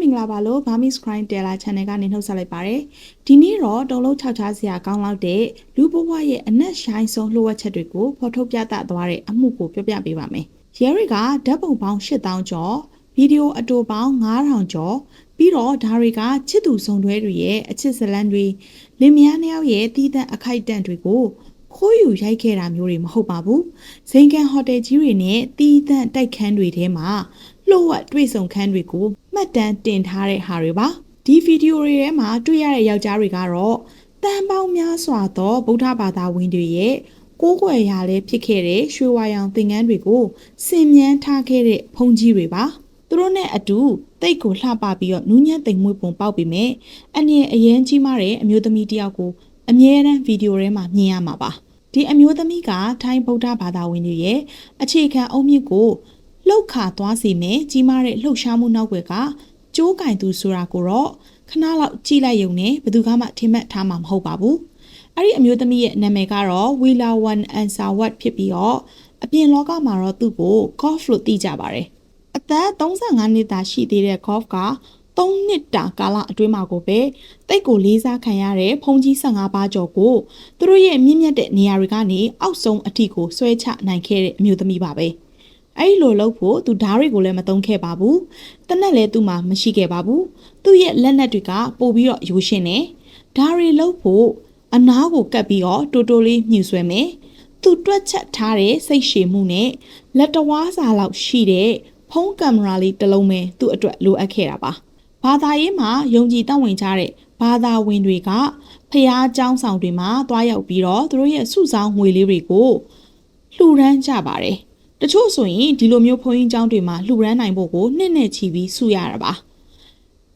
မင်္ဂလာပါလို့ Burmese Crime Teller Channel ကနေနှုတ်ဆက်လိုက်ပါတယ်ဒီနေ့တော့တုံလုံး6ချားစရာကောင်းလောက်တဲ့လူဘဝရဲ့အနက်ရှိုင်းဆုံးလှုပ်ဝက်ချက်တွေကိုဖော်ထုတ်ပြသသွားတဲ့အမှုကိုပြောပြပေးပါမယ်ရဲတွေကဓာတ်ပုံပေါင်း8000ကျော်ဗီဒီယိုအတူပေါင်း9000ကျော်ပြီးတော့ဒါတွေကချစ်သူဆုံတွဲတွေရဲ့အချစ်ဇလန်းတွေလင်မယားနှစ်ယောက်ရဲ့တည်တဲ့အခိုက်အတန့်တွေကိုခိုးယူရိုက်ခဲ့တာမျိုးတွေမဟုတ်ပါဘူး။ဇိန်ကန်ဟိုတယ်ကြီးတွေနဲ့တီးသန့်တိုက်ခန်းတွေထဲမှာ လှုပ်ဝက်တွေ့ဆုံခန်းတွေကိုမှတ်တမ်းတင်ထားတဲ့ဟာတွေပါ။ဒီဗီဒီယိုတွေထဲမှာတွေ့ရတဲ့ယောက်ျားတွေကတော့တန်ပေါင်းများစွာသောဗုဒ္ဓဘာသာဝင်တွေရဲ့ကိုးကွယ်ရာလဲဖြစ်ခဲ့တဲ့ရွှေဝါရောင်သင်္ကန်းတွေကိုစင်မြန်းထားခဲ့တဲ့ဘုံကြီးတွေပါ။သူတို့နဲ့အတူတိတ်ကိုလှပပြီးတော့နူးညံ့သိမ်မွေ့ပုံပေါက်ပြီးမြဲအနည်းအရင်ကြီးမားတဲ့အမျိုးသမီးတစ်ယောက်ကိုအမြဲတမ်းဗီဒီယိုထဲမှာမြင်ရမှာပါဒီအမျိုးသမီးကထိုင်းဗုဒ္ဓဘာသာဝင်တွေရဲ့အခြေခံအုံမြင့်ကို လှုပ်ခါသွားစေမယ်ကြီးမားတဲ့လှုပ်ရှားမှုနောက်ကကကျိုးကင်သူဆိုတာကိုတော့ခဏလောက်ကြည့်လိုက်ရုံနဲ့ဘယ်သူမှထင်မှတ်ထားမှာမဟုတ်ပါဘူးအဲ့ဒီအမျိုးသမီးရဲ့နာမည်ကတော့ Willa One Answer What ဖြစ်ပြီးတော့အပြင်လောကမှာတော့သူ့ကို Golf လို့သိကြပါတယ်အသက်35နှစ်သာရှိသေးတဲ့ Golf က3နှစ်တာကာလအတွင်းမှာကိုပဲတိတ်ကိုလေးစားခံရတဲ့ဖုန်ကြီး15ပါးကျော်ကိုသူတို့ရဲ့မြင့်မြတ်တဲ့နေရာတွေကနေအောက်ဆုံးအထိကိုဆွဲချနိုင်ခဲ့တဲ့အမျိုးသမီးပါပဲ အဲ့လိုလုပ်ဖို့သူဓားတွေကိုလည်းမသုံးခဲ့ပါဘူးတနက်လည်းသူ့မှာမရှိခဲ့ပါဘူးသူ့ရဲ့လက်နက်တွေကပို့ပြီးတော့ရိုးရှင်းနေဓားတွေလုပ်ဖို့အနားကိုကပ်ပြီးတော့တိုးတိုးလေးမြှူဆွဲမယ်သူတွက်ချက်ထားတဲ့စိတ်ရှည်မှုနဲ့လက်တဝါးစာလောက်ရှိတဲ့ဖုန်းကင်မရာလေးတစ်လုံးပဲသူ့အတွက်လိုအပ်ခဲ့တာပါဘာသာရေးမှာယုံကြည်တောင်းဝင်ကြတဲ့ဘာသာဝင်တွေကဖျားเจ้าဆောင်တွေမှာတွားရောက်ပြီးတော့သူတို့ရဲ့စုဆောင်ငွေလေးတွေကိုလှူဒန်းကြပါတယ်။ တချို့ဆိုရင်ဒီလိုမျိုးဘုန်းကြီးကျောင်းတွေမှာလှူဒန်းနိုင်ဖို့ကိုနှစ်နဲ့ချီပြီးစုရတာပါ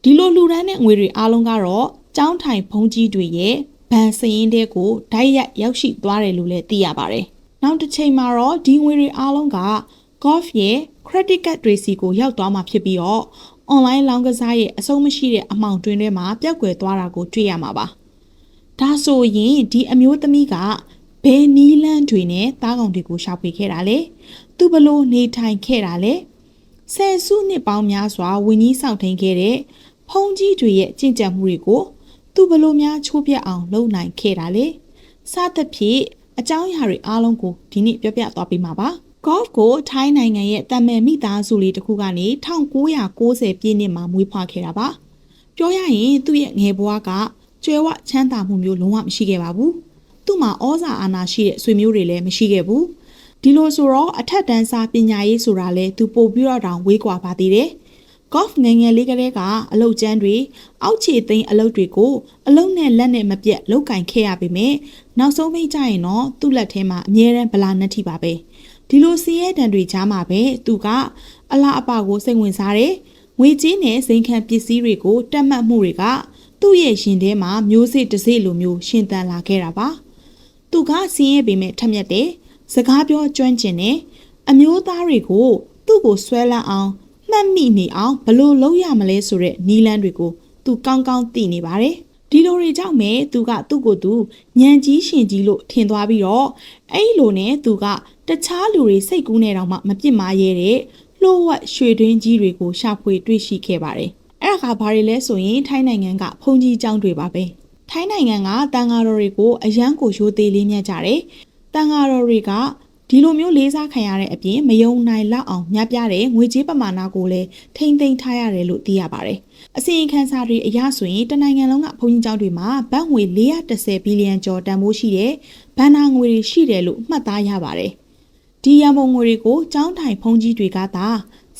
ဒီလိုလှူဒန်းတဲ့ငွေတွေအားလုံးကတော့ကျောင်းထိုင်ဘုန်းကြီးတွေရဲ့ဗန်စရင်တဲကိုဓာတ်ရိုက်ရောက်ရှိသွားတယ်လို့လည်းသိရပါတယ်နောက်တစ်ချိန်မှာတော့ဒီငွေတွေအားလုံးက golf ရဲ့ credit card တွေစီကိုရောက်သွားမှာဖြစ်ပြီးတော့ online လောင်းကစားရဲ့အဆုံးမရှိတဲ့အမောင်တွင်ထဲမှာပျောက်ကွယ်သွားတာကိုတွေ့ရမှာပါဒါဆိုရင်ဒီအမျိုးသမီးက ဘယ်နီးလန်းတွေနဲ့တားကောင်တွေကိုရှာဖွေခဲ့တာလဲ။သူဘလို့နေထိုင်ခဲ့တာလဲ။ဆယ်စုနှစ်ပေါင်းများစွာဝင်းကြီးဆောင်ထိန်ခဲ့တဲ့ဖုန်ကြီးတွေရဲ့ကြင်ကြံမှုတွေကိုသူဘလို့များချိုးပြအောင်လုပ်နိုင်ခဲ့တာလဲ။စသဖြင့်အကြောင်းအရာတွေအားလုံးကိုဒီနေ့ပြောပြသွားပေးမှာပါ။ golf ကိုထိုင်းနိုင်ငံရဲ့တမန်မိသားစုလေးတစ်ခုကနေ1990ပြည့်နှစ်မှာမွေးဖွားခဲ့တာပါပြောရရင်သူ့ရဲ့ငယ်ဘဝကကျွဲဝချမ်းသာမှုမျိုးလုံးဝမရှိခဲ့ပါဘူး သူ့မှာဩဇာအာဏာရှိတဲ့ဆွေမျိုးတွေလည်းမရှိခဲ့ဘူးဒီလိုဆိုတော့အထက်တန်းစားပညာရေးဆိုတာလဲသူပို့ပြီးတော့တောင်ဝေးကွာပါသေးတယ် golf ငယ်ငယ်လေးကလေးကအလုတ်ကျန်းတွေအောက်ခြေသိမ်းအလုတ်တွေကိုအလုတ်နဲ့လက်နဲ့မပြတ်လုတ်ကင်ခဲ့ရပေမဲ့နောက်ဆုံးပိတ်ကြရင်တော့သူ့လက်ထဲမှာအမြဲတမ်းဗလာနှက်ထိပါပဲဒီလိုစီးရဲတံတွေကြားမှာပဲသူကအလားအပကိုစိတ်ဝင်စားတယ်ငွေကြေးနဲ့စိန်ခံပစ္စည်းတွေကိုတက်မှတ်မှုတွေကသူ့ရဲ့ရှင်ထဲမှာမျိုးစေ့တစ်စေ့လိုမျိုးရှင်သန်လာခဲ့တာပါ သူကစီးရဲပေမဲ့ထက်မြက်တယ်စကားပြောကျွမ်းကျင်တယ်အမျိုးသားတွေကိုသူ့ကိုဆွဲလန်းအောင်မှတ်မိနေအောင်ဘလို့လုပ်ရမလဲဆိုတဲ့နီလန်းတွေကိုသူကောင်းကောင်းသိနေပါတယ်ဒီလိုတွေကြောင့်မဲသူကသူ့ကိုယ်သူညံကြီးရှင်ကြီးလို့ထင်သွားပြီးတော့အဲ့လိုနဲ့သူကတခြားလူတွေစိတ်ကူးနေတော့မှမပြစ်မှားရဲတဲ့လှို့ဝက်ရွှေတွင်းကြီးတွေကိုရှာဖွေတွေ့ရှိခဲ့ပါတယ်အဲ့ဒါကဘာတွေလဲဆိုရင်ထိုင်းနိုင်ငံကဖုန်ကြီးကျောင်းတွေပါပဲ ထိုင်းနိုင်ငံကတန်ဃာတော်တွေကိုအယမ်းကိုရိုသေလေးမြတ်ကြတယ်တန်ဃာတော်တွေကဒီလိုမျိုးလေးစားခံရတဲ့အပြင်မယုံနိုင်လောက်အောင်ညပြတဲ့ငွေကြေးပမာဏကိုလည်းထိမ့်သိမ်းထားရတယ်လို့သိရပါတယ်။အစီရင်ခံစာတွေအရဆိုရင်တနိုင်ငံလုံးကဘုန်းကြီးကျောင်းတွေမှာဘတ်ငွေ430ဘီလီယံကျော်တန်ဖိုးရှိတဲ့ဘဏ္ဍာငွေတွေရှိတယ်လို့မှတ်သားရပါတယ်။ဒီရန်ပုံငွေတွေကိုကျောင်းထိုင်ဘုန်းကြီးတွေကသာ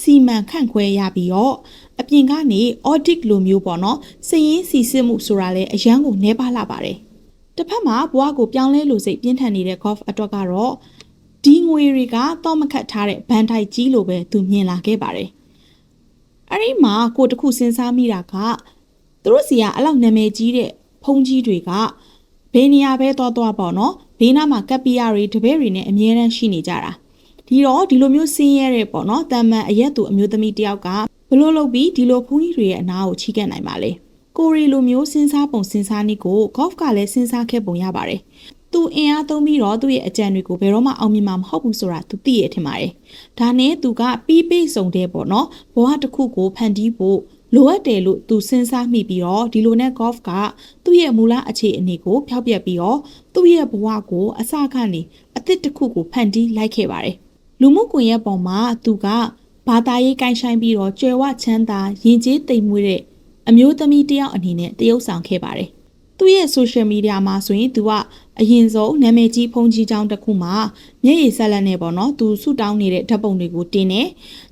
စီမံခန့်ခွဲရပြီးတော့ အပြင်ကနေ audit လိုမျိုးပေါ့နော်စည်ရင်းစီစစ်မှုဆိုတာလည်းအရန်ကိုနှဲပါလာပါတယ်။တစ်ဖက်မှာဘဝကိုပြောင်းလဲလို့စိတ်ပြင်းထန်နေတဲ့ golf အတွက်ကတော့ဒီငွေတွေကတော့မခတ်ထားတဲ့ဘန်ထိုက်ကြီးလိုပဲသူမြင်လာခဲ့ပါတယ်။အဲ့ဒီမှာကိုတခုစဉ်းစားမိတာကသူတို့စီကအလောက်နာမည်ကြီးတဲ့ဖုန်ကြီးတွေကဘယ်နေရာပဲသွားသွားပေါ့နော်ဘေးနားမှာကပ်ပီယာတွေတပည့်တွေနဲ့အမြဲတမ်းရှိနေကြတာဒီတော့ဒီလိုမျိုးဆင်းရဲတဲ့ပေါ့နော်တန်မန်အရက်သူအမျိုးသမီးတယောက်က ဘလို့လုပ်ပြီးဒီလိုဖုန်ကြီးတွေရဲ့အနာကိုချိကက်နိုင်ပါလေကိုရီလိုမျိုးစဉ်းစားပုံစဉ်းစားနည်းကို golf ကလည်းစဉ်းစားခဲ့ပုံရပါတယ်သူအင်အားသုံးပြီးတော့သူ့ရဲ့အကြံတွေကိုဘယ်တော့မှအောင်မြင်မှာမဟုတ်ဘူးဆိုတာသူသိရထင်ပါတယ်။ဒါနဲ့သူကပြီးပိတ်စုံတဲ့ပေါ့နော်ဘဝတစ်ခုကိုဖန်တီးဖို့လိုအပ်တယ်လို့သူစဉ်းစားမိပြီးတော့ဒီလိုနဲ့ golf ကသူ့ရဲ့မူလအခြေအနေကိုဖျောက်ပြက်ပြီးတော့သူ့ရဲ့ဘဝကိုအစကနေအသစ်တစ်ခုကိုဖန်တီးလိုက်ခဲ့ပါတယ်လူမှုကွန်ရက်ပေါ်မှာသူက ဘာသာရေးကိုင်းဆိုင်ပြီးတော့ကြွယ်ဝချမ်းသာရင်ကျေးသိမ်မွေ့တဲ့အမျိုးသမီးတစ်ယောက်အနေနဲ့တရုပ်ဆောင်ခဲ့ပါတယ်သူ့ရဲ့ social media မှာဆိုရင်သူကအရင်ဆုံးနာမည်ကြီးဖုန်းကြီးချောင်းတစ်ခုမှာမျက်ရည်ဆက်လက်နဲ့ပေါ့နော်သူဆူတောင်းနေတဲ့ဓာတ်ပုံတွေကိုတင်နေ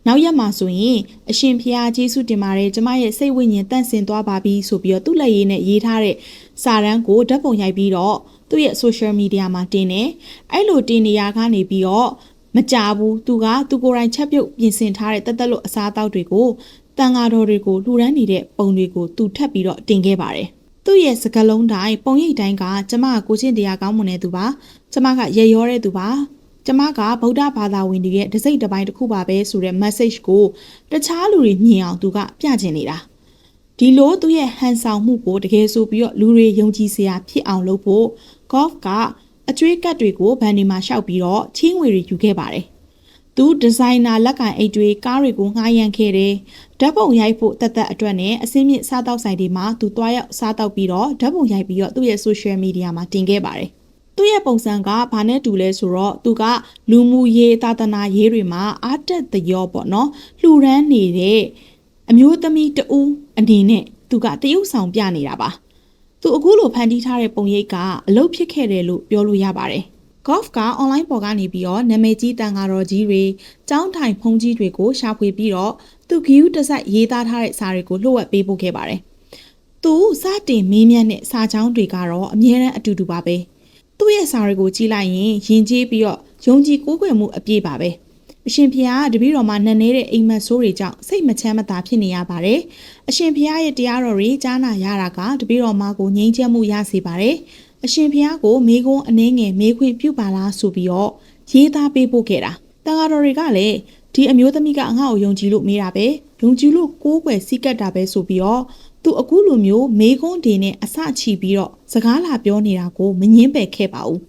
နောက်ရက်မှာဆိုရင်အရှင်ဖျားကျေးဇူးတင်ပါတယ်ကျမရဲ့စိတ်ဝိညာဉ်တန့်စင်သွားပါပြီဆိုပြီးတော့သူ့လက်ရည်နဲ့ရေးထားတဲ့စာတန်းကိုဓာတ်ပုံရိုက်ပြီးတော့သူ့ရဲ့ social media မှာတင်နေအဲ့လိုတင်နေရကနေပြီးတော့ မကြဘူးသူကသူကိုယ်တိုင်ချက်ပြုတ်ပြင်ဆင်ထားတဲ့တက်တက်လို့အစားအသောက်တွေကိုတန်ဃာတော်တွေကိုလှူဒန်းနေတဲ့ပုံတွေကိုသူထပ်ပြီးတော့တင်ခဲ့ပါတယ်သူ့ရဲ့စကလုံးတိုင်းပုံရိပ်တိုင်းကကျမကကိုချင်းတရားကောင်းမွန်တဲ့သူပါကျမကရေရောတဲ့သူပါကျမကဗုဒ္ဓဘာသာဝင်တွေရဲ့တစိမ့်တစ်ပိုင်းတစ်ခုပါပဲဆိုတဲ့ message ကိုတခြားလူတွေမြင်အောင်သူကပြချင်နေတာဒီလိုသူ့ရဲ့ဟန်ဆောင်မှုကိုတကယ်ဆိုပြီးတော့လူတွေယုံကြည်စရာဖြစ်အောင်လုပ်ဖို့ golf က အကျွေးကတ်တွေကိုဗန်ဒီမှာရှောက်ပြီးတော့ချင်းဝေတွေယူခဲ့ပါတယ်သူဒီဇိုင်နာလက်ကင်အိတ်တွေကားတွေကိုငှားရမ်းခဲ့တယ်ဓာတ်ပုံရိုက်ဖို့တသက်အတွက်နဲ့အစင်းမြင့်စားတောက်ဆိုင်တွေမှာသူတွားရောက်စားတောက်ပြီးတော့ဓာတ်ပုံရိုက်ပြီးတော့သူ့ရဲ့ social media မှာတင်ခဲ့ပါတယ်သူ့ရဲ့ပုံစံကဘာနဲ့တူလဲဆိုတော့သူကလူမှုရေးသာသနာရေးတွေမှာအားတက်သရောပေါ့နော်လှူဒန်းနေတဲ့အမျိုးသမီးတဦးအနေနဲ့သူကတရုပ်ဆောင်ပြနေတာပါ သူအခုလိုဖန်တီးထားတဲ့ပုံရိပ်ကအလုပ်ဖြစ်ခဲ့တယ်လို့ပြောလို့ရပါတယ် golf က online ပေါ်ကနေပြီးတော့နာမည်ကြီးတန်ဃာတော်ကြီးတွေကျောင်းထိုင်ဖုန်းကြီးတွေကိုရှာဖွေပြီးတော့သူဂီယူတစ်စိုက်ရေးသားထားတဲ့စာတွေကိုလှုပ်ဝက်ပေးပို့ခဲ့ပါတယ်။သူစတင်မေးမြန်းတဲ့စာကြောင်းတွေကတော့အမြဲတမ်းအတူတူပါပဲ။သူ့ရဲ့စာတွေကိုကြည့်လိုက်ရင်ယဉ်ကျေးပြီးတော့ယုံကြည်ကိုးကွယ်မှုအပြည့်ပါပဲ။ အရှင်ဖျားတပည့်တော်မှာနှံနေတဲ့အိမ်မက်ဆိုးတွေကြောင့်စိတ်မချမ်းမသာဖြစ်နေရပါတယ်။အရှင်ဖျားရဲ့တရားတော်တွေကြားနာရတာကတပည့်တော်မကိုငြိမ်းချမ်းမှုရစေပါတယ်။အရှင်ဖျားကိုမေကုန်းအနှင်းငယ်မေခွင့်ပြုပါလားဆိုပြီးတော့ရေးသားပေးပို့ခဲ့တာ။တန်ဃာတော်တွေကလည်းဒီအမျိုးသမီးကငါ့ကိုယုံကြည်လို့မေးတာပဲယုံကြည်လို့ကိုးကွယ်စီးကပ်တာပဲဆိုပြီးတော့သူအခုလိုမျိုးမေကွန်းတွေနဲ့အစချီပြီးတော့စကားလာပြောနေတာကိုမငင်းပယ်ခဲ့ပါဘူး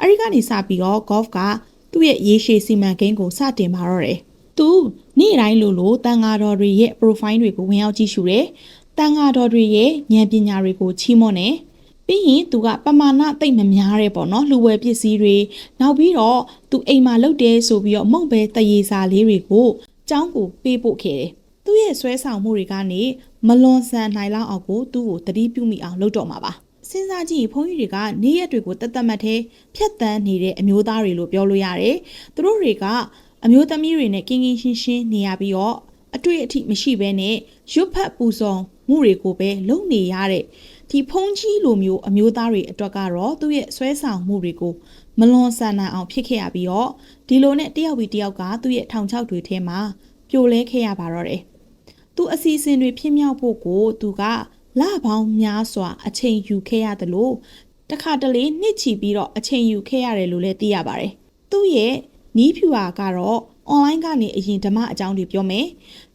အဲဒီကနေစပြီးတော့ golf က သူ့ရဲ့ရေရှည်စီမံကိန်းကိုစတင်ပါတော့တယ်သူနေ့တိုင်းလိုလိုတန်ဃာတော်တွေရဲ့ profile တွေကိုဝင်ရောက်ကြည့်ရှုတယ်တန်ဃာတော်တွေရဲ့ဉာဏ်ပညာတွေကိုချီးမွမ်းတယ်ပြီးရင်သူကပမာဏတိတ်မများတဲ့ပေါ့နော်လှူဝယ်ပစ္စည်းတွေနောက်ပြီးတော့သူအိမ်မှာလုပ်တယ်ဆိုပြီးတော့မုံပဲတရေစာလေးတွေကိုကျောင်းကိုပေးပို့ခဲ့တယ်သူ့ရဲ့ဆွဲဆောင်မှုတွေကနေမလွန်ဆန်နိုင်လောက်အောင်ကိုသူ့ကိုတတိပြုမိအောင်လုပ်တော့မှာပါ စဉ်းစားကြည့်ဘုန်းကြီးတွေကနေ့ရက်တွေကိုတသက်မှတ်သေးဖြတ်တန်းနေတဲ့အမျိုးသားတွေလို့ပြောလို့ရတယ်သူတို့တွေကအမျိုးသမီးတွေနဲ့ကင်းကင်းရှင်းရှင်းနေရပြီးတော့အတွေ့အထိမရှိဘဲနဲ့ရွတ်ဖတ်ပူဆောင်မှုတွေကိုပဲလုပ်နေရတဲ့ဒီဖုန်းကြီးလိုမျိုးအမျိုးသားတွေအတွက်ကတော့သူ့ရဲ့ဆွဲဆောင်မှုတွေကိုမလွန်ဆန်နိုင်အောင်ဖြစ်ခဲ့ရပြီးတော့ဒီလိုနဲ့တယောက်ပြီးတယောက်ကသူ့ရဲ့ထောင်ချောက်တွေထဲမှာပြိုလဲခဲ့ရပါတော့တယ်။သူအစီအစဉ်တွေဖြစ်မြောက်ဖို့ကိုသူက လပေါင်းများစွာအချိန်ယူခဲ့ရတယ်လို့တခါတလေနှစ်ချီပြီးတော့အချိန်ယူခဲ့ရတယ်လို့လည်းသိရပါတယ်။သူ့ရဲ့နီးဖြူဟာကတော့ online ကနေအရင်ဓမ္မအကြောင်းတွေပြောမယ်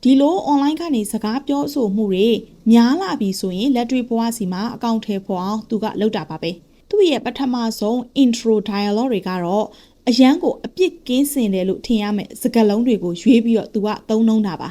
ဒီလို online ကနေစကားပြောဆိုမှုတွေများလာပြီဆိုရင်လက်တွေ့ဘဝစီမှာအကောင့်ထဲပေါ်အောင်သူကလောက်တာပါပဲသူ့ရဲ့ပထမဆုံး intro dialogue တွေကတော့အရန်ကိုအပြစ်ကင်းစင်တယ်လို့ထင်ရမယ်စကားလုံးတွေကိုရွေးပြီးတော့သူကသုံးနှုံးတာပါ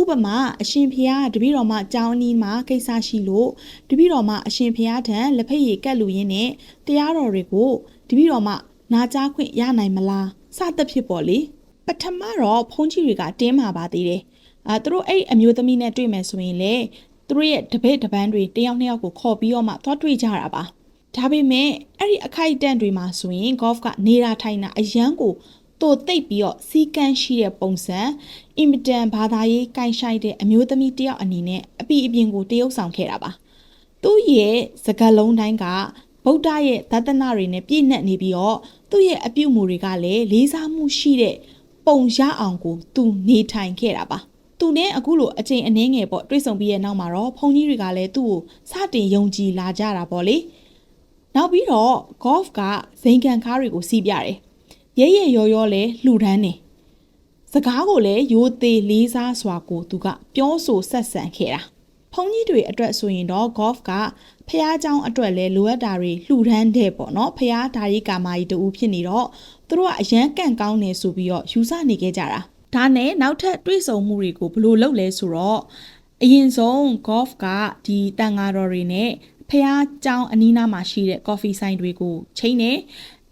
ဥပမာအရှင်ဖျားတပည့်တော်မှကြောင်းအနီးမှာကိစ္စရှိလို့တပည့်တော်မှအရှင်ဖျားထံလက်ဖက်ရည်ကတ်လူရင်းနဲ့တရားတော်တွေကိုတပည့်တော်မှနာကြားခွင့်ရနိုင်မလားစသဖြင့်ပေါ့လေပထမတော့ဖုန်းကြီးတွေကတင်းမာပါသေးတယ်အာသူတို့အဲ့အမျိုးသမီးနဲ့တွေ့မယ်ဆိုရင်လေသူတို့ရဲ့တပည့်တပန်းတွေတယောက်နှစ်ယောက်ကိုခေါ်ပြီးတော့မှသွားတွေ့ကြတာပါဒါပေမဲ့အဲ့ဒီအခိုက်အတန့်တွေမှာဆိုရင် golf ကနေတာထိုင်တာအရန်ကိုတိုးတိတ်ပြီးတော့စီကန်းရှိတဲ့ပုံစံ အင်မတန်ဘာသာရေးကိုင်ဆိုင်တဲ့အမျိုးသမီးတယောက်အနေနဲ့အပီအပြင်ကိုတရုပ်ဆောင်ခဲ့တာပါသူ့ရဲ့စကားလုံးတိုင်းကဗုဒ္ဓရဲ့သဒ္ဒနာတွေနဲ့ပြည့်နှက်နေပြီးတော့သူ့ရဲ့အပြုတ်မှုတွေကလည်းလေးစားမှုရှိတဲ့ပုံရအောင်ကိုသူနေထိုင်ခဲ့တာပါသူနဲ့အခုလိုအချိန်အနည်းငယ်ပေါ့တွေ့ဆုံပြီးရဲ့နောက်မှာတော့ဘုန်းကြီးတွေကလည်းသူ့ကိုစတင်ယုံကြည်လာကြတာပေါ့လေနောက်ပြီးတော့ golf ကဇိမ်ကန်ကားတွေကိုစီးပြတယ်ရဲရဲရောရောလဲလှူဒန်းနေ စကားကိုလည်းရိုသေးလေးစားစွာကိုသူကပြောဆိုဆက်ဆံခဲ့တာဖုန်းကြီးတွေအတွက်ဆိုရင်တော့ golf ကဖះเจ้าအတွက်လဲလိုအပ်တာတွေလှူဒန်းတဲ့ပေါ့နော်ဖះဓာရီကာမာကြီးတူဖြစ်နေတော့သူတို့ကအရန်ကန့်ကောင်းနေဆိုပြီးတော့ယူဆနေခဲ့ကြတာဒါနဲ့နောက်ထပ်တွေးဆုံမှုတွေကိုဘယ်လိုလုပ်လဲဆိုတော့ အရင်ဆုံး golf ကဒီတန်ဃာတော်တွေနဲ့ဖះကျောင်းအနီးနားမှာရှိတဲ့ coffee ဆိုင်တွေကိုချိန်နေ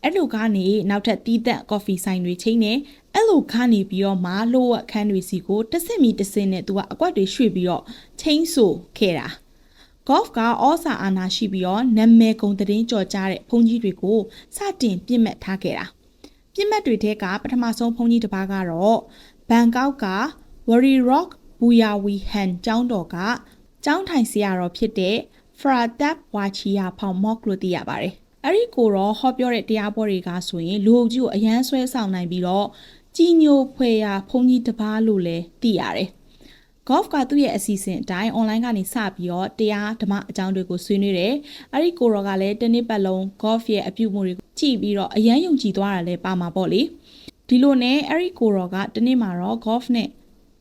အဲ့လိုကနေနောက်ထပ်တီးသက် coffee ဆိုင်တွေချိန်နေ အဲ့လိုခါနေပြီးတော့မှလှုပ်ဝက်ခန်းတွေစီကိုတစ်စင်မီတစ်စင်နဲ့သူကအကွက်တွေရွှေ့ပြီးတော့ချိန်ဆိုခဲ့တာ golf ကဩစာအာနာရှိပြီးတော့နာမည်ကုန်သတင်းကြော်ကြားတဲ့ဘုန်းကြီးတွေကိုစတင်ပြစ်မှတ်ထားခဲ့တာပြစ်မှတ်တွေထဲကပထမဆုံးဘုန်းကြီးတစ်ပါးကတော့ဘန်ကောက်က Worry Rock ဘူယာဝီဟန်ကျောင်းတော်ကကျောင်းထိုင်ဆရာတော်ဖြစ်တဲ့ Fratab Wachia ဖောင်မော့ကလို့သိရပါတယ်။အဲ့ဒီကိုတော့ဟောပြောတဲ့တရားပွဲတွေကဆိုရင်လူအုပ်ကြီးကိုအရန်ဆွဲဆောင်နိုင်ပြီးတော့ ကြီးညိုဖွယ်ရာဘုန်းကြီးတစ်ပါးလို့လည်းသိရတယ်။ golf ကသူ့ရဲ့အစီအစဉ်အတိုင်း online ကနေစပြီးတော့တရားဓမ္မအကြောင်းတွေကိုဆွေးနွေးတယ်။အဲ့ဒီကိုရောကလည်းတစ်နှစ်ပတ်လုံး golf ရဲ့အပြုအမူတွေကိုကြည့်ပြီးတော့အရန်ယုံကြည်သွားတာလည်းပါမှာပေါ့လေ။ဒီလိုနဲ့အဲ့ဒီကိုရောကတစ်နေ့မှာတော့ golf နဲ့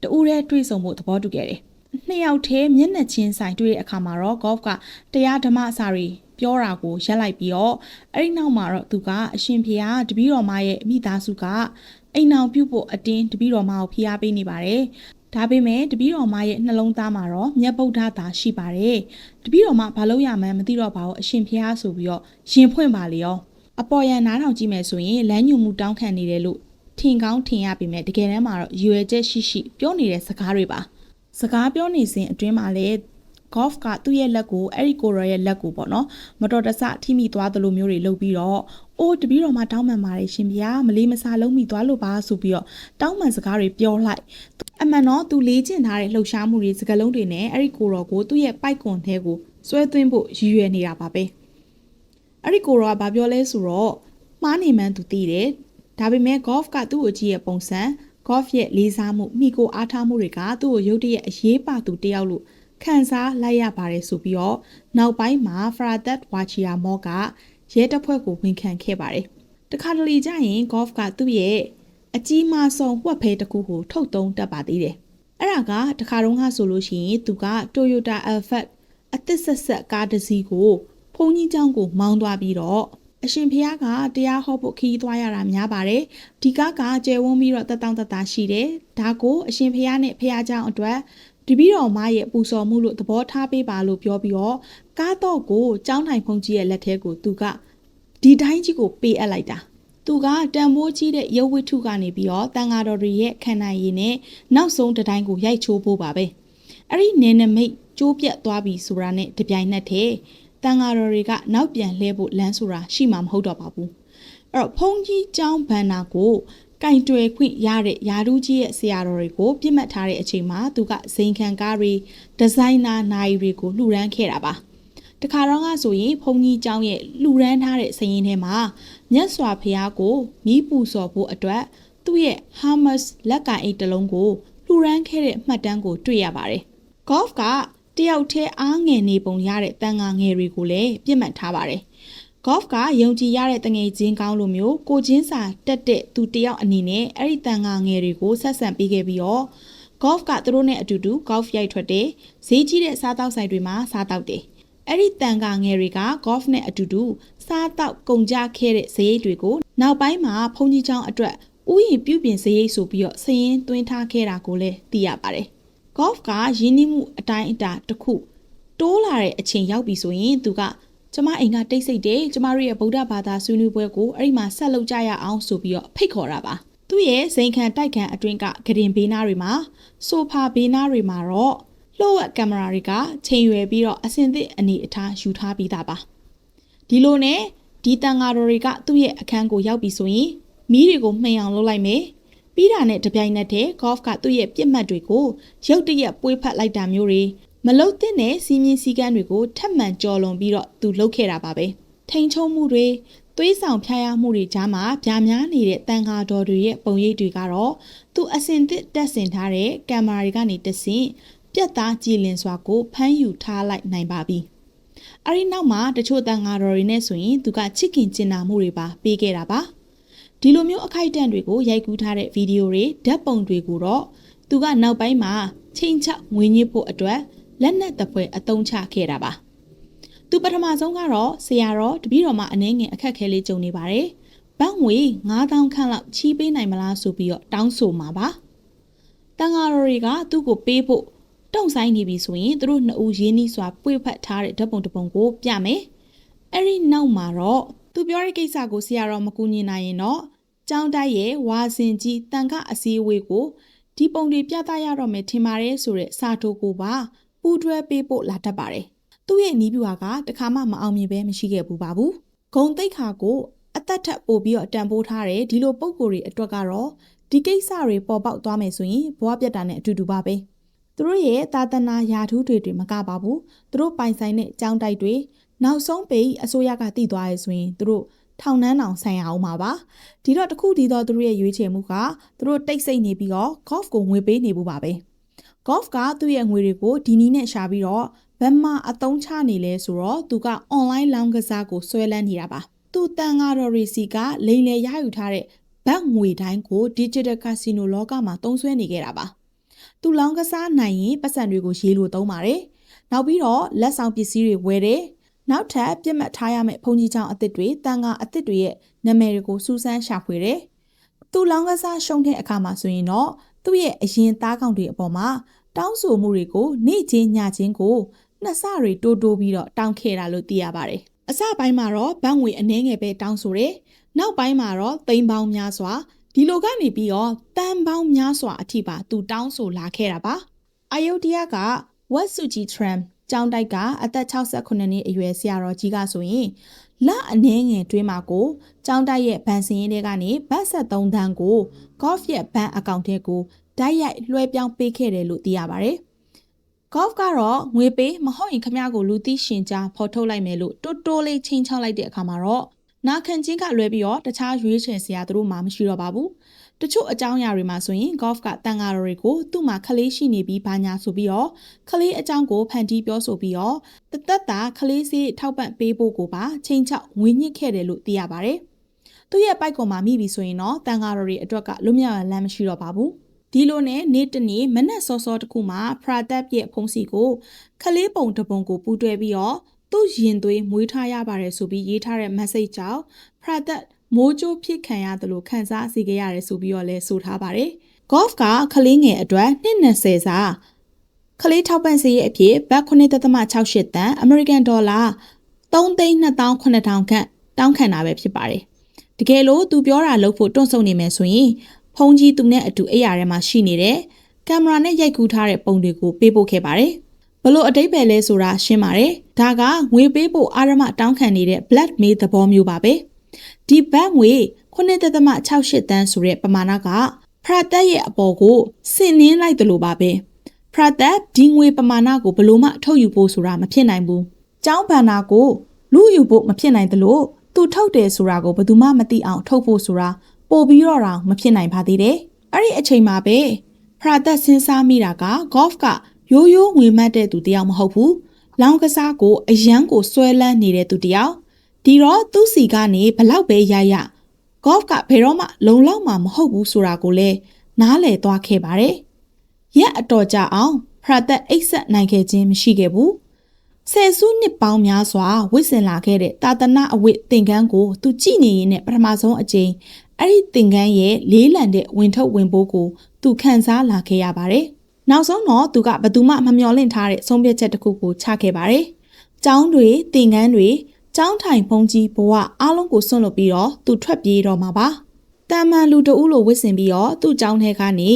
တူးရဲတွေ့ဆုံဖို့သဘောတူခဲ့တယ်။နှစ်ယောက်တည်းမျက်နှာချင်းဆိုင်တွေ့တဲ့အခါမှာတော့ golf ကတရားဓမ္မအစာတွေ ပြောတာကိုရက်လိုက်ပြီးတော့အဲ့ဒီနောက်မှာတော့သူကအရှင်ဖေဟာတပည့်တော်မရဲ့မိသားစုကအိမ်အောင်ပြုတ်ဖို့အတင်းတပည့်တော်မကိုဖိအားပေးနေပါတယ်။ဒါပေမဲ့တပည့်တော်မရဲ့နှလုံးသားမှာတော့မြတ်ဗုဒ္ဓသာရှိပါတယ်။တပည့်တော်မဘာလို့ရမှန်းမသိတော့ပါဘူးအရှင်ဖေဟာဆိုပြီးတော့ရင်ဖွင့်ပါလေရော။အပေါ်ရန်နားထောင်ကြည့်မယ်ဆိုရင်လမ်းညွန်မှုတောင်းခံနေတယ်လို့ထင်ကောင်းထင်ရပေမဲ့တကယ်တမ်းမှာတော့ရွယ်ချက်ရှိရှိပြောနေတဲ့စကားတွေပါစကားပြောနေစဉ်အတွင်းမှာလည်း golf ကသူ့ရဲ့လက်ကိုအဲ့ဒီကိုရောရဲ့လက်ကိုပေါ့နော်မတော်တဆထိမိသွားသလိုမျိုးတွေလုပ်ပြီးတော့အိုးတပီးတော်မှတောင်းပန်ပါတယ်ရှင်ဗျာမလေးမစားလုံးမိသွားလို့ပါဆိုပြီးတော့တောင်းပန်စကားတွေပြောလိုက်အမှန်တော့သူလေးကျင်ထားတဲ့လှုပ်ရှားမှုတွေစကားလုံးတွေနဲ့အဲ့ဒီကိုရောကိုသူ့ရဲ့ပိုက်ကွန်ထဲကိုဆွဲသွင်းဖို့ရည်ရွယ်နေတာပါပဲအဲ့ဒီကိုရောကဘာပြောလဲဆိုတော့မှားနေမှန်းသူသိတယ်ဒါပေမဲ့ golf ကသူ့ကိုကြည့်ရဲ့ပုံစံ golf ရဲ့လေးစားမှုမိကိုအားထားမှုတွေကသူ့ကိုရုတ်တရက်အရေးပါသူတယောက်လို့ ခံစားလိုက်ရပါတယ်ဆိုပြီးတော့နောက်ပိုင်းမှာ Fradat Wachia Mo ကရဲတပ်ဖွဲ့ကိုဝန်ခံခဲ့ပါတယ်။တခါတလေကျရင် golf ကသူ့ရဲ့အကြီးမားဆုံးဝက်ဖဲတစ်ခုကိုထုတ်သုံးတတ်ပါသေးတယ်။အဲ့ဒါကတခါတုန်းကဆိုလို့ရှိရင်သူက Toyota Alphard အသစ်ဆက်ဆက်ကားတစ်စီးကိုဖုန်းကြီးเจ้าကိုမောင်းသွားပြီးတော့အရှင်ဖះကတရားဟောဖို့ခီးသွားရတာများပါတယ်ဒီကားကကျယ်ဝန်းပြီးတော့တက်တောင့်တတရှိတယ်ဒါကိုအရှင်ဖះနဲ့ဖះเจ้าအတွက် တပည့်တော်မရဲ့ပူစော်မှုလို့သဘောထားပေးပါလို့ပြောပြီးတော့ကားတော့ကိုကျောင်းထိုင်ဖုန်ကြီးရဲ့လက်ထဲကိုသူကဒီတိုင်းကြီးကိုပေးအပ်လိုက်တာသူကတန်ဖိုးကြီးတဲ့ရုပ်ဝတ္ထုကနေပြီးတော့တန်ဃာတော်တွေရဲ့ခန္ဓာရည်နဲ့နောက်ဆုံးတတိုင်းကိုရိုက်ချိုးဖို့ပါပဲအဲ့ဒီနေနမိတ်ကျိုးပြတ်သွားပြီဆိုတာနဲ့တပြိုင်နက်တည်းတန်ဃာတော်တွေကနောက်ပြန်လှည့်ဖို့လမ်းဆိုတာရှိမှာမဟုတ်တော့ပါဘူးအဲ့တော့ဖုန်ကြီးကျောင်းဘန္နာကို ကင်တွယ်ခွင့်ရတဲ့ယာဒူးကြီးရဲ့ဆရာတော်တွေကိုပြစ်မှတ်ထားတဲ့အချိန်မှာသူကဇိမ်ခံကားတွေဒီဇိုင်နာနိုင်တွေကိုလှူဒန်းခဲ့တာပါတခါတော့ကဆိုရင်ဘုံကြီးကျောင်းရဲ့လှူဒန်းထားတဲ့စရင်ထဲမှာမြတ်စွာဘုရားကိုမိပူစော်ဖို့အတွက်သူ့ရဲ့ Hamas လက်ကင်အိတ်တလုံးကိုလှူဒန်းခဲ့တဲ့မှတ်တမ်းကိုတွေ့ရပါတယ်။ Golf ကတယောက်တည်းအားငယ်နေပုံရတဲ့တန်ငါငယ်တွေကိုလည်းပြစ်မှတ်ထားပါတယ်။ golf ကယုံကြည်ရတဲ့တငယ်ချင်းကောင်းလိုမျိုးကိုချင်းစာတက်တဲ့သူတယောက်အနေနဲ့အဲ့ဒီတန်ငါငယ်တွေကိုဆက်ဆံပေးခဲ့ပြီးတော့ golf ကသူတို့နဲ့အတူတူ golf ရိုက်ထွက်တယ်ဈေးကြီးတဲ့စားတောက်ဆိုင်တွေမှာစားတောက်တယ်အဲ့ဒီတန်ငါငယ်တွေက golf နဲ့အတူတူစားတောက်ကုန်ကြခဲ့တဲ့ဈေးတွေကိုနောက်ပိုင်းမှာဖုန်ကြီးချောင်းအတွက်ဥယျာဉ်ပြုပြင်ဈေးဆိုပြီးတော့စရင်သွင်းထားခဲ့တာကိုလည်းသိရပါတယ် golf ကရင်းနှီးမှုအတိုင်းအတာတစ်ခုတိုးလာတဲ့အချိန်ရောက်ပြီဆိုရင်သူက ကျမအိမ်ကတိတ်ဆိတ်တယ်ကျမတို့ရဲ့ဗုဒ္ဓဘာသာဆွေးနွေးပွဲကိုအဲ့ဒီမှာဆက်လုပ်ကြရအောင်ဆိုပြီးတော့ဖိတ်ခေါ်တာပါသူ့ရဲ့ဇိမ်ခံတိုက်ခံအတွင်းကဂရင်ဘေးနားတွေမှာဆိုဖာဘေးနားတွေမှာတော့လှုပ်ဝက်ကင်မရာတွေကချိန်ရွယ်ပြီးတော့အစင်သစ်အနေအထားယူထားပြီးသားပါဒီလိုနဲ့ဒီတန်ဃာတော်တွေကသူ့ရဲ့အခန်းကိုရောက်ပြီဆိုရင်မီးတွေကိုမှိန်အောင်လုပ်လိုက်မယ်ပြီးတာနဲ့တပြိုင်နက်တည်း golf ကသူ့ရဲ့ပြစ်မှတ်တွေကိုရုတ်တရက်ပွေးဖက်လိုက်တာမျိုးတွေ မလုတ်တဲ့နဲ့စီးမြင်စည်းကမ်းတွေကိုထပ်မံကြော်လွန်ပြီးတော့သူလုပ်ခဲ့တာပါပဲထိန်ချုံမှုတွေသွေးဆောင်ဖျားရမှုတွေကြားမှာဗျာများနေတဲ့တန်ခါတော်တွေရဲ့ပုံရိပ်တွေကတော့သူအစင်သစ်တက်ဆင်ထားတဲ့ကင်မရာတွေကနေတဆင့်ပြက်သားကြည်လင်စွာကိုဖမ်းယူထားလိုက်နိုင်ပါပြီအဲ့ဒီနောက်မှာတချို့တန်ခါတော်တွေနဲ့ဆိုရင်သူကချစ်ခင်ကျင်နာမှုတွေပါပေးခဲ့တာပါဒီလိုမျိုးအခိုက်အတန့်တွေကိုရိုက်ကူးထားတဲ့ဗီဒီယိုတွေဓာတ်ပုံတွေကိုတော့သူကနောက်ပိုင်းမှာချိန်ချငွေညစ်ဖို့အတွက် လက်နက်တပွဲအသုံးချခဲ့တာပါသူပထမဆုံးကတော့ဆရာတော်တပည့်တော်မှအနှဲငယ်အခက်ခဲလေးကြုံနေပါတယ်ဘတ်ငွေ9000ခန့်လောက်ချီးပေးနိုင်မလားဆိုပြီးတော့တောင်းဆိုမှာပါတန်ဃာတော်တွေကသူ့ကိုပေးဖို့တုံဆိုင်နေပြီဆိုရင်သူတို့နှစ်ဦးရင်းနှီးစွာပွေဖက်ထားတဲ့ဓာတ်ပုံတစ်ပုံကိုပြမယ်အဲ့ဒီနောက်မှာတော့သူပြောတဲ့ကိစ္စကိုဆရာတော်မကူညီနိုင်ရင်တော့ကျောင်းတိုက်ရဲ့ဝါစင်ကြီးတန်ခအစည်းအဝေးကိုဒီပုံတွေပြသရတော့မယ်ထင်ပါတယ်ဆိုတဲ့စာထိုးကိုပါ ပူးတွဲပေးဖို့လာတတ်ပါတယ်သူ့ရဲ့နီးပြူဟာကတခါမှမအောင်မြင်ပဲမရှိခဲ့ဘူးပါဘူးဂုံတိတ်ခါကိုအသက်ထက်ပိုပြီးတော့တန်ဖိုးထားတယ်ဒီလိုပုံကိုယ်တွေအတွက်ကတော့ဒီကိစ္စတွေပေါ်ပေါက်သွားမယ်ဆိုရင်ဘဝပြတ်တာနဲ့အတူတူပါပဲသူတို့ရဲ့သာသနာယာထူးတွေတွေမကပါဘူးသူတို့ပိုင်ဆိုင်တဲ့အကြောင်းတိုက်တွေနောက်ဆုံးပေအစိုးရကတည်သွားရဲဆိုရင်သူတို့ထောင်နှန်းအောင်ဆိုင်ရအောင်ပါပါဒီတော့တခုတည်းတော့သူတို့ရဲ့ရွေးချယ်မှုကသူတို့တိတ်ဆိတ်နေပြီးတော့ golf ကိုငွေပေးနေဖို့ပါပဲ golf ကသူ့ရဲ့ငွေတွေကိုဒီနီးနဲ့ရှာပြီးတော့ဘယ်မှာအသုံးချနေလဲဆိုတော့သူက online လောင်းကစားကိုဆွဲလန်းနေတာပါသူတန်ကားတော်ရီစီကလိန်လေရယူထားတဲ့ဘတ်ငွေတိုင်းကို digital casino လောကမှာသုံးစွဲနေခဲ့တာပါသူလောင်းကစားနိုင်ရင်ပတ်စံတွေကိုရေးလို့သုံးပါတယ်နောက်ပြီးတော့လက်ဆောင်ပစ္စည်းတွေဝယ်တယ်နောက်ထပ်ပြစ်မှတ်ထားရမယ့်ဘုံကြီးချောင်းအသစ်တွေတန်ခါအသစ်တွေရဲ့နာမည်တွေကိုစူးစမ်းရှာဖွေတယ်။သူလောင်းကစားရှုံးတဲ့အခါမှာဆိုရင်တော့ သူ့ရဲ့အရင်သားကောင်တွေအပေါ်မှာတောင်းဆိုမှုတွေကိုနေ့ချင်းညချင်းကိုနှစ်ဆတွေတိုးတိုးပြီးတော့တောင်းခဲ့တာလို့သိရပါတယ်။အစပိုင်းမှာတော့ဘတ်ငွေအနှဲငယ်ပဲတောင်းဆိုတယ်။နောက်ပိုင်းမှာတော့သိန်းပေါင်းများစွာဒီလိုကနေပြီးတော့တန်ပေါင်းများစွာအထိပါသူတောင်းဆိုလာခဲ့တာပါ။အာယုဒ္ဓယက Wat Suji Tram ကျော င်းတိုက်ကအသက်68နှစ်အရွယ်ဆရာတော်ကြီးကဆိုရင်လအနှင်းငယ်တွင်းမှာကိုကျောင်းတိုက်ရဲ့ဗန်စင်ရင်တွေကနေဘတ်ဆက်3တန်းကို golf ရဲ့ဘန်အကောင့်ထဲကိုတိုက်ရိုက်လွှဲပြောင်းပေးခဲ့တယ်လို့သိရပါတယ်။ golf ကတော့ငွေပေးမဟုတ်ရင်ခမရကိုလူသိရှင်ကြားဖော်ထုတ်လိုက်မယ်လို့တိုးတိုးလေးချင်းချောက်လိုက်တဲ့အခါမှာတော့နာခံချင်းကလွဲပြီးတော့တခြားရွေးချယ်စရာသူတို့မှမရှိတော့ပါဘူး။ တချို့အကြောင်းအရာတွေမှာဆိုရင် golf ကတန်ဃာတော်တွေကိုသူ့မှာခလေးရှိနေပြီးဘာညာဆိုပြီးတော့ခလေးအကြောင်းကိုဖန်တီးပြောဆိုပြီးတော့တသက်တာခလေးစေးထောက်ပံ့ပေးဖို့ကိုပါချိန်ချောက်ငွေညစ်ခဲ့တယ်လို့သိရပါတယ်။သူ့ရဲ့ပိုက်ကွန်မှာမိပြီဆိုရင်တော့တန်ဃာတော်တွေအတွက်ကလွတ်မြောက်ရလမ်းမရှိတော့ပါဘူး။ဒီလိုနဲ့နေ့တနေ့မနက်စောစောတခုမှဖရာတက်ရဲ့ဖုံးစီကိုခလေးပုံတပုံကိုပူးတွဲပြီးတော့သူ့ရင်သွေးမွေးထားရပါတယ်ဆိုပြီးရေးထားတဲ့ message ကြောင့်ဖရာတက် မိုးကြိုးဖြစ်ခံရတယ်လို့ခန်းစားစီခဲ့ရတယ်ဆိုပြီးတော့လဲဆိုထားပါတယ်။ golf ကကလေးငယ်အတွက်220စာကလေးထောက်ပံ့စီရဲ့အဖြစ်ဘတ်9.68တန်အမေရိကန်ဒေါ်လာ3,28000ခန့်တောင်းခံတာပဲဖြစ်ပါတယ်။တကယ်လို့သူပြောတာလုပ်ဖို့တွန့်ဆုတ်နေမယ်ဆိုရင်ဖုန်းကြီးသူနဲ့အတူအိယာထဲမှာရှိနေတဲ့ကင်မရာနဲ့ရိုက်ကူးထားတဲ့ပုံတွေကိုပေးပို့ခဲ့ပါတယ်။ဘလို့အတိတ်ပဲလဲဆိုတာရှင်းပါတယ်။ဒါကငွေပေးဖို့အာရမတောင်းခံနေတဲ့ black mail သဘောမျိုးပါပဲ။ ဒီဘတ်ငွေ9.68တန်းဆိုတဲ့ပမာဏကဖရတက်ရဲ့အပေါ်ကိုဆင်နင်းလိုက်တယ်လို့ပါပဲဖရတက်ဒီငွေပမာဏကိုဘလို့မှထုတ်ယူဖို့ဆိုတာမဖြစ်နိုင်ဘူးကျောင်းဘန္နာကိုလူယူဖို့မဖြစ်နိုင်တယ်လို့သူထုတ်တယ်ဆိုတာကိုဘယ်သူမှမသိအောင်ထုတ်ဖို့ဆိုတာပို့ပြီးတော့တောင်မဖြစ်နိုင်ပါသေးတယ်အဲ့ဒီအချိန်မှာပဲဖရတက်စဉ်းစားမိတာက golf ကရိုးရိုးငွေမှတ်တဲ့သူတယောက်မဟုတ်ဘူးလောင်းကစားကိုအရန်ကိုဆွဲလန်းနေတဲ့သူတယောက် ဒီတော့သူ့စီကနေဘလောက်ပဲရရဂေါ့ဖ်ကဘယ်တော့မှလုံလောက်မှာမဟုတ်ဘူးဆိုတာကိုလည်းနားလည်သွားခဲ့ပါတယ်။ရက်အတော်ကြာအောင်ဖရသက်အိတ်ဆက်နိုင်ခဲ့ခြင်းမရှိခဲ့ဘူး။ဆယ်စုနှစ်ပေါင်းများစွာဝစ်စင်လာခဲ့တဲ့တာတနာအဝိသင်္ကန်းကိုသူကြည့်နေရင်နဲ့ပထမဆုံးအကြိမ်အဲ့ဒီသင်္ကန်းရဲ့လေးလံတဲ့ဝင်ထုတ်ဝင်ပိုးကိုသူခန်းစားလာခဲ့ရပါတယ်။နောက်ဆုံးတော့သူကဘသူမှမမျှော်လင့်ထားတဲ့ဆုံးဖြတ်ချက်တစ်ခုကိုချခဲ့ပါတယ်။ကျောင်းတွေသင်္ကန်းတွေ ကျောင်းထိုင်ဖုံးကြီးဘဝအားလုံးကိုစွန့်လွတ်ပြီးတော့သူထွက်ပြေးတော့မှာပါ။တာမန်လူတဦးလိုဝစ်စင်ပြီးတော့သူ့ကျောင်းထဲကနေ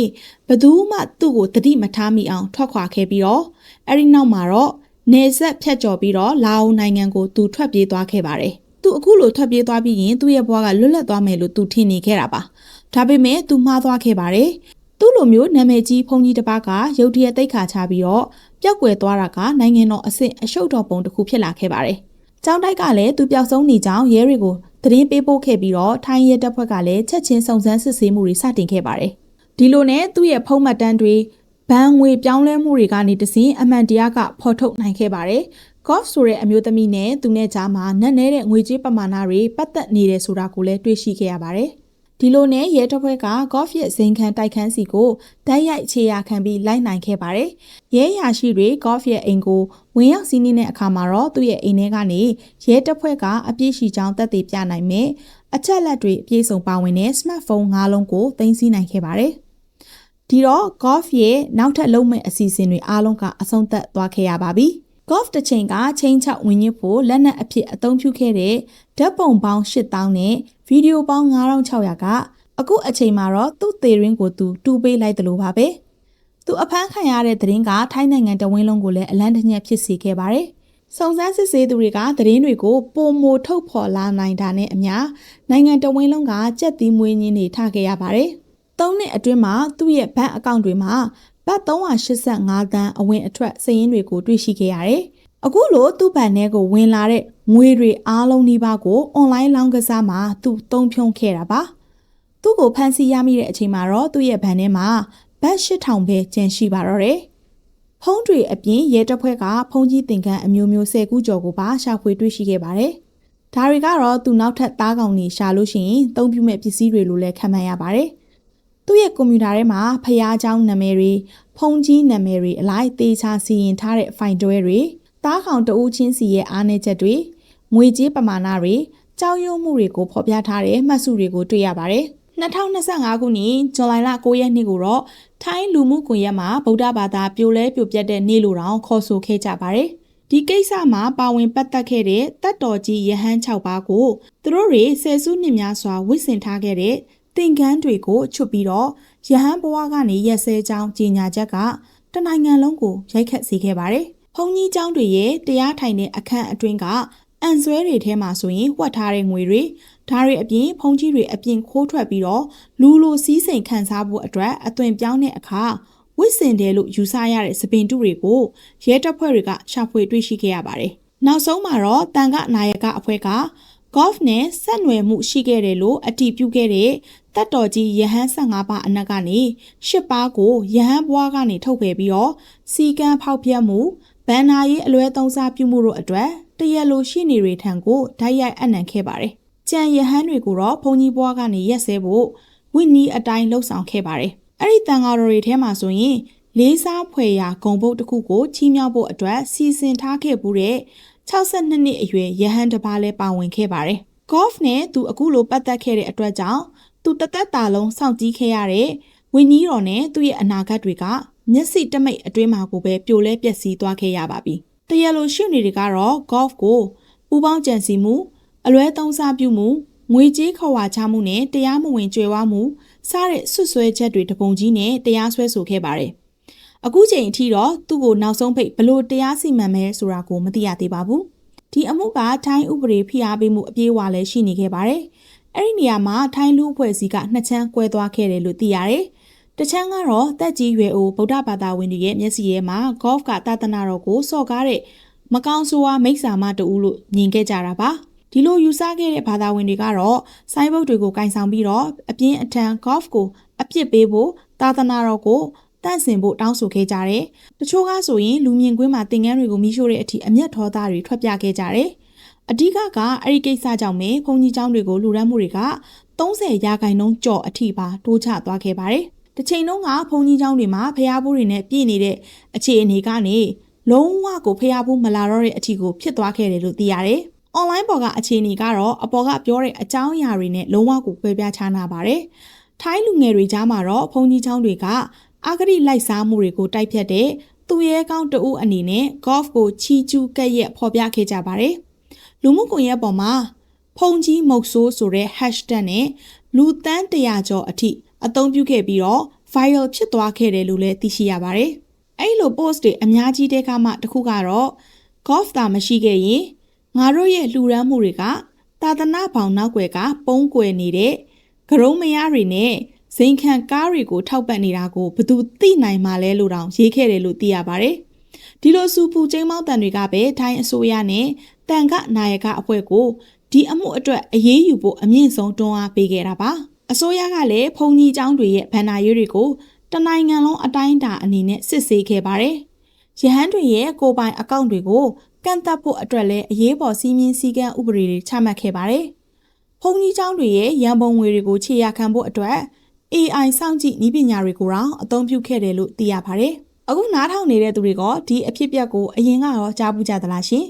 ဘသူမှသူ့ကိုတတိမထားမိအောင်ထွက်ခွာခဲ့ပြီးတော့အဲ့ဒီနောက်မှာတော့နေဆက်ဖြတ်ကျော်ပြီးတော့လာအိုနိုင်ငံကိုသူထွက်ပြေးသွားခဲ့ပါတယ်။သူအခုလိုထွက်ပြေးသွားပြီးရင်သူ့ရဲ့ဘဝကလွတ်လပ်သွားမယ်လို့သူထင်နေခဲ့တာပါ။ဒါပေမဲ့သူမှားသွားခဲ့ပါတယ်။သူ့လိုမျိုးနာမည်ကြီးဖုန်ကြီးတစ်ပါးကရုတ်တရက်တိတ်ခါချပြီးတော့ပျောက်ကွယ်သွားတာကနိုင်ငံတော်အဆင့်အရှုပ်တော်ပုံတစ်ခုဖြစ်လာခဲ့ပါတယ်။ ကျောင်းတိုက်ကလည်းသူပျောက်ဆုံးနေကြောင်းရဲတွေကိုသတင်းပေးပို့ခဲ့ပြီးတော့ထိုင်းရဲတပ်ဖွဲ့ကလည်းချက်ချင်းစုံစမ်းစစ်ဆေးမှုတွေစတင်ခဲ့ပါတယ်။ဒီလိုနဲ့သူ့ရဲ့ဖုံးမှတ်တမ်းတွေဘဏ်ငွေပြောင်းလဲမှုတွေကနေတစဉ်အမှန်တရားကဖော်ထုတ်နိုင်ခဲ့ပါတယ်။ golf ဆိုတဲ့အမျိုးသမီးနဲ့သူနဲ့ကြားမှာနက်နဲတဲ့ငွေကြေးပမာဏတွေပတ်သက်နေတယ်ဆိုတာကိုလည်းတွေ့ရှိခဲ့ရပါတယ်။ ဒီလိုနဲ့ရဲတပ်ဖွဲ့ကကော့ဖ်ရဲ့ဇိမ်ခံတိုက်ခန်းစီကိုတိုက်ရိုက်ခြေရာခံပြီးလိုက်နိုင်ခဲ့ပါတယ်။ရဲရာရှိတွေကော့ဖ်ရဲ့အိမ်ကိုဝင်ရောက်စီးနင်းတဲ့အခါမှာတော့သူ့ရဲ့အိမ်ထဲကနေရဲတပ်ဖွဲ့ကအပြည့်ရှိကြောင်းသက်သေပြနိုင်မယ်။အချက်လက်တွေအပြည့်စုံပါဝင်တဲ့ smartphone ၅လုံးကိုသိမ်းဆည်းနိုင်ခဲ့ပါတယ်။ဒီတော့ golf ရဲ့နောက်ထပ်လုံးမဲ့အစီအစဉ်တွေအားလုံးကအဆုံးသတ်သွားခဲ့ရပါပြီ။ golf တစ်ချိန်ကချင်းချောက်ဝင်ညစ်ဖို့လက်နက်အဖြစ်အသုံးပြုခဲ့တဲ့ဓာတ်ပုံပေါင်း8000နဲ့ ဗီဒီယိုပေါင်း9600ကအခုအချိန်မှာတော့သူ့သေရင်းကိုသူတူးပေးလိုက်တယ်လို့ပါပဲ။သူအဖမ်းခံရတဲ့သတင်းကထိုင်းနိုင်ငံတဝင်းလုံးကိုလည်းအလန့်တညက်ဖြစ်စေခဲ့ပါတယ်။စုံစမ်းစစ်ဆေးသူတွေကသတင်းတွေကိုပုံမိုထုတ်ဖော်လာနိုင်တာနဲ့အမျှနိုင်ငံတဝင်းလုံးကကြက်သီးမွေးညင်းတွေထခဲ့ရပါတယ်။၃နှစ်အတွင်းမှာသူ့ရဲ့ဘဏ်အကောင့်တွေမှာဘတ်385သန်းအဝင်အထွက်စာရင်းတွေကိုတွေ့ရှိခဲ့ရတယ်။အခုလိုသူ့ဘဏ်ထဲကိုဝင်လာတဲ့ ငွေတွေအားလုံးနှိပါကိုအွန်လိုင်းလောင်းကစားမှာသူသုံးဖြုံခဲ့တာပါ။သူ့ကိုဖမ်းဆီးရမိတဲ့အချိန်မှာတော့သူ့ရဲ့ဘဏ်ထဲမှာဘတ်8000ပဲကျန်ရှိပါတော့တယ်။ဖုံးတွေအပြင်ရဲတပ်ဖွဲ့ကဖုံးကြီးတင်ကန်းအမျိုးမျိုး၁၀ခုကျော်ကိုပါရှာဖွေတွေ့ရှိခဲ့ပါတယ်။ဒါတွေကတော့သူနောက်ထပ်သားကောင်တွေရှာလို့ရှိရင်သုံးပြမဲ့ပစ္စည်းတွေလို့လည်းခံမှန်းရပါတယ်။သူ့ရဲ့ကွန်ပျူတာထဲမှာဖျားเจ้าနာမည်တွေဖုန်းကြီးနာမည်တွေအလိုက်တေချာစီရင်ထားတဲ့ဖိုင်တွဲတွေတားခေါင်တဦးချင်းစီရဲ့အားနည်းချက်တွေ ငွေကြေးပမာဏတွေကြောက်ရွံ့မှုတွေကိုဖော်ပြထားတဲ့မှတ်စုတွေကိုတွေ့ရပါတယ်2025ခုနှစ်ဇွန်လလ9ရက်နေ့ကိုတော့ထိုင်းလူမှုကွန်ရက်မှာဗုဒ္ဓဘာသာပြိုလဲပြိုပြက်တဲ့နေ့လိုတောင်ခေါ်ဆိုခဲ့ကြပါတယ်ဒီကိစ္စမှာပါဝင်ပတ်သက်ခဲ့တဲ့တတ်တော်ကြီးယဟန်6ပါးကိုသူတို့တွေဆယ်စုနှစ်များစွာဝစ်ဆင်ထားခဲ့တဲ့သင်္ကန်းတွေကိုချွတ်ပြီးတော့ရဟန်းဘဝကနေရက်စဲကြောင်းကြီးညာချက်ကတနိုင်ငံလုံးကိုရိုက်ခတ်စေခဲ့ပါတယ်။ဘုံကြီးကျောင်းတွေရဲ့တရားထိုင်တဲ့အခန့်အတွင်းက အန်ဆွဲတွေထဲမှာဆိုရင်ဝတ်ထားတဲ့ငွေတွေဓာတ်တွေအပြင်ဖုံကြီးတွေအပြင်ခိုးထွက်ပြီးတော့လူလိုစီးစိမ်ခံစားဖို့အတွက်အသွင်ပြောင်းတဲ့အခါဝစ်စင်တယ်လို့ယူဆရတဲ့စပင်တုတွေကိုရဲတပ်ဖွဲ့တွေကရှာဖွေတွေ့ရှိခဲ့ရပါတယ်။နောက်ဆုံးမှာတော့တန်ခနာယကအဖွဲ့က golf နဲ့ဆက်နွယ်မှုရှိခဲ့တယ်လို့အတည်ပြုခဲ့တဲ့တတ်တော်ကြီးယဟန်15ပါးအနက်ကနေ10ပါးကိုယဟန်ဘွားကနေထုတ်ပယ်ပြီးတော့စီကံဖောက်ပြတ်မှုဗန်နာရေးအလွဲသုံးစားပြုမှုတို့အတွက် တရက်လိုရှိနေတွေထံကိုဓာတ်ရိုက်အနံခဲ့ပါတယ်။ကြံယဟန်တွေကိုတော့ဘုံကြီးဘွားကနေရက်စဲဖို့ဝိနီးအတိုင်းလှုပ်ဆောင်ခဲ့ပါတယ်။အဲ့ဒီတန်ဃာတော်တွေထဲမှာဆိုရင်လေးစားဖွယ်ရာဂုံပုတ်တစ်ခုကိုချီးမြှောက်ဖို့အတွက်စီစဉ်ထားခဲ့မှုတဲ့62နှစ်အရွယ်ယဟန်တစ်ပါးလည်းပါဝင်ခဲ့ပါတယ်။ golf နဲ့သူအခုလိုပတ်သက်ခဲ့တဲ့အတွက်ကြောင့်သူတသက်တာလုံးစောင့်ကြည့်ခဲ့ရတဲ့ဝင်းကြီးတော်နဲ့သူ့ရဲ့အနာဂတ်တွေကမျက်စိတမိတ်အတွင်းမှာကိုပဲပြိုလဲပျက်စီးသွားခဲ့ရပါပြီ။ တရလိုရှုနေတွေကတော့ golf ကိုပူပေါင်းကြံစီမှုအလွဲသုံးစားပြုမှုငွေကြေးခေါ်ဝါချမှုနဲ့တရားမဝင်ကြွယ်ဝမှုစတဲ့ဆွဆွဲချက်တွေတပုံကြီးနဲ့တရားစွဲဆိုခဲ့ပါတယ်။အခုချိန်အထိတော့သူ့ကိုနောက်ဆုံးဖိတ်ဘလို့တရားစီမံမဲဆိုတာကိုမသိရသေးပါဘူး။ဒီအမှုကထိုင်းဥပဒေဖိအားပေးမှုအပြေးအဝလည်းရှိနေခဲ့ပါတယ်။အဲ့ဒီနေရာမှာထိုင်းလူအဖွဲ့အစည်းကနှစ်ချမ်းကွဲသွားခဲ့တယ်လို့သိရတယ်။ တချမ်းကတော့တက်ကြီးရွယ်အိုဗုဒ္ဓဘာသာဝင်တွေရဲ့မျက်စိထဲမှာ golf ကသာသနာတော်ကိုစော့ကားတဲ့မကောင်းဆိုးဝါးမိစ္ဆာမတူလို့မြင်ခဲ့ကြတာပါ။ဒီလိုယူဆခဲ့တဲ့ဘာသာဝင်တွေကတော့စိုင်းဘုတ်တွေကိုကင်ဆောင်ပြီးတော့အပြင်းအထန် golf ကိုအပြစ်ပေးဖို့သာသနာတော်ကိုတန့်စင်ဖို့တောင်းဆိုခဲ့ကြတယ်။တချို့ကဆိုရင်လူမြင်ကွင်းမှာသင်ငန်းတွေကိုမိရှို့တဲ့အထိအမျက်ထောသားတွေထွက်ပြခဲ့ကြတယ်။အဓိကကအဲ့ဒီကိစ္စကြောင့်ပဲဘုံကြီးကျောင်းတွေကိုလူရမ်းမှုတွေက30ရာခိုင်နှုန်းကျော်အထိပါတိုးချသွားခဲ့ပါတယ်။ တစ်ချိန်လုံးကဘုံကြီးကျောင်းတွေမှာဖျားဖို့တွေနဲ့ပြည့်နေတဲ့အခြေအနေကနေလုံးဝကိုဖျားဖို့မလာတော့တဲ့အထိကိုဖြစ်သွားခဲ့တယ်လို့သိရတယ်။ online ပေါ်ကအခြေအနေကတော့အပေါ်ကပြောတဲ့အကြောင်းအရာတွေနဲ့လုံးဝကိုကွဲပြားခြားနာပါတယ်။ထိုင်းလူငယ်တွေကြားမှာတော့ဘုံကြီးကျောင်းတွေကအာဂရိလိုက်စားမှုတွေကိုတိုက်ဖြတ်တဲ့သူရဲကောင်းတဦးအနေနဲ့ golf ကိုချီကျူးကက်ရက်ဖော်ပြခဲ့ကြပါတယ်။လူမှုကွန်ရက်ပေါ်မှာဖုန်ကြီးမုတ်ဆိုးဆိုတဲ့ hashtag နဲ့လူတန်း100ကျော်အထိ အသုံးပြုခဲ့ပြီးတော့ viral ဖြစ်သွားခဲ့တယ်လို့လည်းသိရှိရပါတယ်။အဲ့လို post တွေအများကြီးတဲ့ကမှတစ်ခုကတော့ golf တာမရှိခဲ့ရင်ငါတို့ရဲ့လှူဒန်းမှုတွေကသာသနာပေါင်နောက်ွယ်ကပုံးကွယ်နေတဲ့ဂရုံးမရတွေနဲ့ဇိမ်ခံကားတွေကိုထောက်ပံ့နေတာကိုဘယ်သူသိနိုင်မှလဲလို့တောင်ရေးခဲ့တယ်လို့သိရပါတယ်။ဒီလိုစူပူကျင်းမောက်တန်တွေကပဲထိုင်းအစိုးရနဲ့တန်ခနာယကအဖွဲ့ကိုဒီအမှုအတွက်အရေးယူဖို့အမြင့်ဆုံးတွန်းအားပေးခဲ့တာပါ အစိုးရကလည်းဘုံကြီးကျောင်းတွေရဲ့ဗန္နာရေးတွေကိုတနိုင်ငံလုံးအတိုင်းအတာအနေနဲ့စစ်ဆေးခဲ့ပါတယ်ရဟန်းတွေရဲ့ကိုပိုင်အကောင့်တွေကိုကန့်သတ်ဖို့အတွက်လည်းအရေးပေါ်စီးမြင်စည်းကမ်းဥပဒေတွေချမှတ်ခဲ့ပါတယ်ဘုံကြီးကျောင်းတွေရဲ့ရန်ပုံငွေတွေကိုခြေရခံဖို့အတွက် AI စောင့်ကြည့်နည်းပညာတွေကိုတော့အသုံးပြုခဲ့တယ်လို့သိရပါတယ်အခုနားထောင်နေတဲ့သူတွေကဒီအဖြစ်အပျက်ကိုအရင်ကတော့ကြားပူးကြသလားရှင်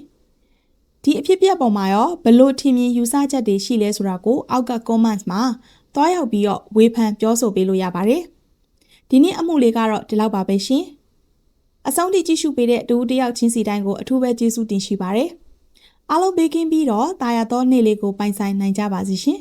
ဒီအဖြစ်အပျက်ပေါ်မှာရောဘလို့ထင်မြင်ယူဆချက်တွေရှိလဲဆိုတာကိုအောက်က comments မှာ တွားရောက်ပြီးတော့ဝေဖန်ပြောဆိုပေးလို့ရပါတယ်ဒီနေ့အမှုလေးကတော့ဒီလောက်ပါပဲရှင်အဆုံးထိကြည့်ရှုပေးတဲ့တူတယောက်ချင်းစီတိုင်းကိုအထူးပဲကျေးဇူးတင်ရှိပါတယ်အားလုံးဘေးကင်းပြီးတော့တာယာသောနေ့လေးကိုပိုင်ဆိုင်နိုင်ကြပါစေရှင်